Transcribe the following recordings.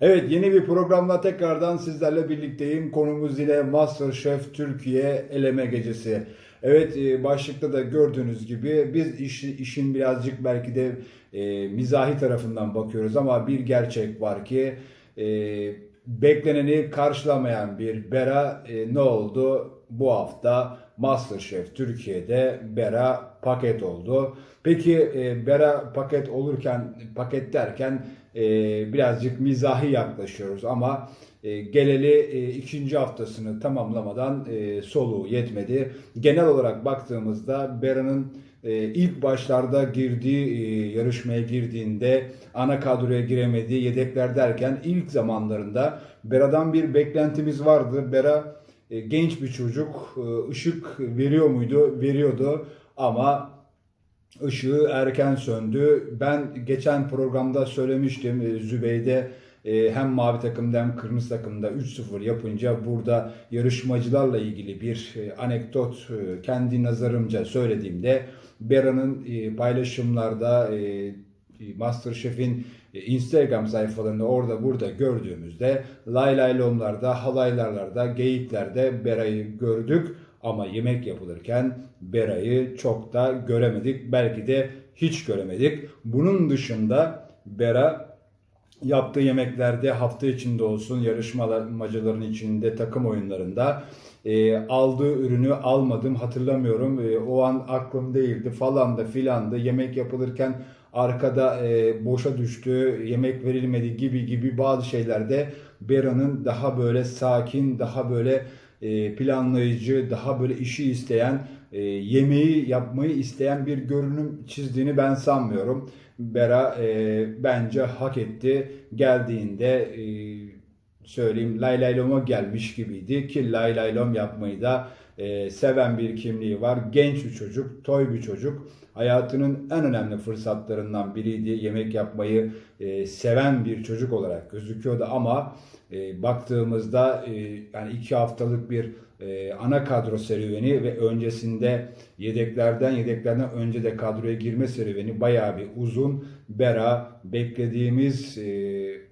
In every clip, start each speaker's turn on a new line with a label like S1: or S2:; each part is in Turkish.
S1: Evet yeni bir programla tekrardan sizlerle birlikteyim. Konumuz yine MasterChef Türkiye eleme gecesi. Evet e, başlıkta da gördüğünüz gibi biz işi, işin birazcık belki de e, mizahi tarafından bakıyoruz ama bir gerçek var ki e, bekleneni karşılamayan bir Bera e, ne oldu? Bu hafta MasterChef Türkiye'de Bera paket oldu. Peki e, Bera paket olurken paket derken e, birazcık mizahi yaklaşıyoruz ama e, geleli e, ikinci haftasını tamamlamadan e, soluğu yetmedi. Genel olarak baktığımızda Bera'nın e, ilk başlarda girdiği e, yarışmaya girdiğinde ana kadroya giremedi, yedekler derken ilk zamanlarında Bera'dan bir beklentimiz vardı. Bera genç bir çocuk, e, ışık veriyor muydu? Veriyordu ama ışığı erken söndü. Ben geçen programda söylemiştim e, Zübeyde e, hem mavi takımda hem kırmızı takımda 3-0 yapınca burada yarışmacılarla ilgili bir e, anekdot e, kendi nazarımca söylediğimde Bera'nın e, paylaşımlarda e, Masterchef'in e, Instagram sayfalarında orada burada gördüğümüzde lay halaylarlarda, geyiklerde Bera'yı gördük. Ama yemek yapılırken Bera'yı çok da göremedik. Belki de hiç göremedik. Bunun dışında Bera yaptığı yemeklerde hafta içinde olsun yarışmacıların içinde takım oyunlarında e, aldığı ürünü almadım hatırlamıyorum. E, o an aklım değildi falan da filan da yemek yapılırken arkada e, boşa düştü, yemek verilmedi gibi gibi bazı şeylerde Bera'nın daha böyle sakin, daha böyle e, planlayıcı, daha böyle işi isteyen, e, yemeği yapmayı isteyen bir görünüm çizdiğini ben sanmıyorum. Bera e, bence hak etti. Geldiğinde e, söyleyeyim lay gelmiş gibiydi ki lay yapmayı da e, seven bir kimliği var. Genç bir çocuk, toy bir çocuk. Hayatının en önemli fırsatlarından biriydi. Yemek yapmayı e, seven bir çocuk olarak gözüküyordu ama e, baktığımızda e, yani iki haftalık bir e, ana kadro serüveni ve öncesinde yedeklerden yedeklerden önce de kadroya girme serüveni bayağı bir uzun. Bera beklediğimiz e,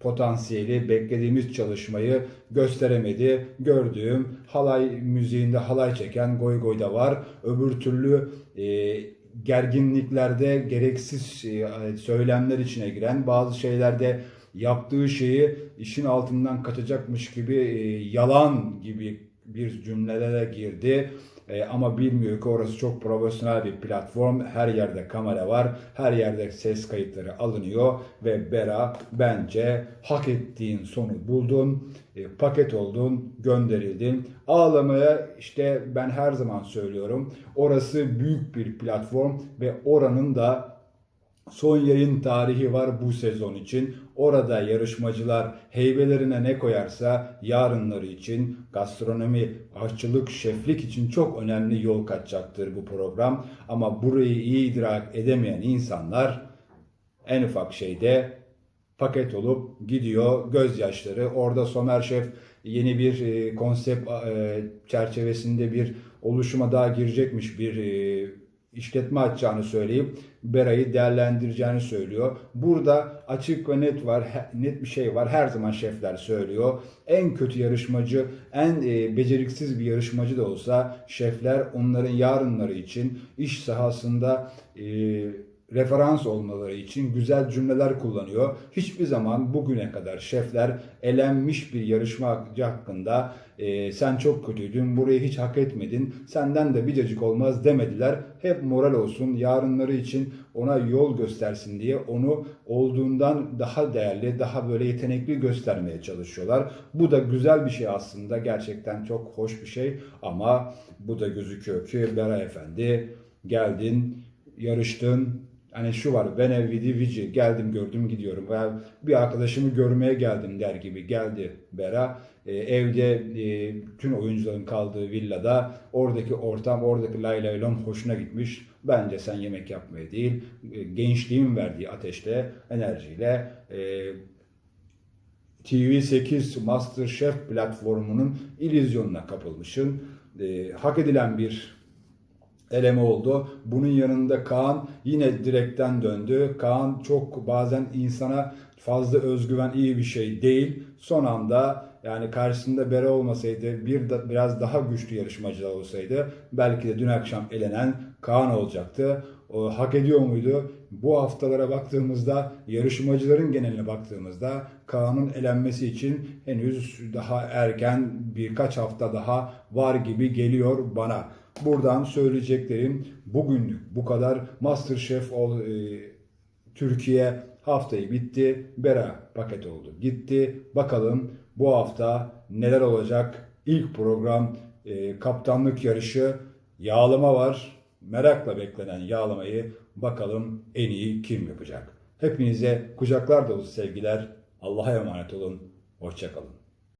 S1: potansiyeli, beklediğimiz çalışmayı gösteremedi. Gördüğüm halay müziğinde halay çeken Goy Goy da var. Öbür türlü e, gerginliklerde gereksiz e, söylemler içine giren bazı şeylerde yaptığı şeyi işin altından kaçacakmış gibi e, yalan gibi bir cümlelere girdi. E, ama bilmiyor ki orası çok profesyonel bir platform. Her yerde kamera var. Her yerde ses kayıtları alınıyor. Ve Bera bence hak ettiğin sonu buldun. E, paket oldun, gönderildin. Ağlamaya işte ben her zaman söylüyorum. Orası büyük bir platform ve oranın da Son yayın tarihi var bu sezon için. Orada yarışmacılar heybelerine ne koyarsa yarınları için gastronomi, aşçılık, şeflik için çok önemli yol kaçacaktır bu program. Ama burayı iyi idrak edemeyen insanlar en ufak şeyde paket olup gidiyor gözyaşları. Orada Somer Şef yeni bir e, konsept e, çerçevesinde bir oluşuma daha girecekmiş bir e, işletme açacağını söyleyip Bera'yı değerlendireceğini söylüyor. Burada açık ve net var, net bir şey var. Her zaman şefler söylüyor. En kötü yarışmacı, en e, beceriksiz bir yarışmacı da olsa şefler onların yarınları için iş sahasında e, referans olmaları için güzel cümleler kullanıyor. Hiçbir zaman bugüne kadar şefler elenmiş bir yarışmacı hakkında e, sen çok kötüydün, burayı hiç hak etmedin, senden de bir cacık olmaz demediler. Hep moral olsun, yarınları için ona yol göstersin diye onu olduğundan daha değerli, daha böyle yetenekli göstermeye çalışıyorlar. Bu da güzel bir şey aslında, gerçekten çok hoş bir şey ama bu da gözüküyor ki Bera Efendi geldin, yarıştın, Hani şu var Vene vidi vici geldim gördüm gidiyorum veya bir arkadaşımı görmeye geldim der gibi geldi Bera. E, evde e, bütün oyuncuların kaldığı villada oradaki ortam oradaki lay lay lom hoşuna gitmiş. Bence sen yemek yapmaya değil e, gençliğin verdiği ateşle enerjiyle e, TV8 Masterchef platformunun illüzyonuna kapılmışsın. E, hak edilen bir eleme oldu. Bunun yanında Kaan yine direkten döndü. Kaan çok bazen insana fazla özgüven iyi bir şey değil. Son anda yani karşısında Bere olmasaydı bir da, biraz daha güçlü yarışmacılar olsaydı belki de dün akşam elenen Kaan olacaktı. O, hak ediyor muydu? Bu haftalara baktığımızda yarışmacıların geneline baktığımızda Kaan'ın elenmesi için henüz daha erken birkaç hafta daha var gibi geliyor bana. Buradan söyleyeceklerim bugünlük bu kadar. Masterchef ol, e, Türkiye haftayı bitti. Bera paket oldu. Gitti. Bakalım bu hafta neler olacak? İlk program e, kaptanlık yarışı yağlama var. Merakla beklenen yağlamayı bakalım en iyi kim yapacak? Hepinize kucaklar dolusu sevgiler. Allah'a emanet olun. Hoşçakalın.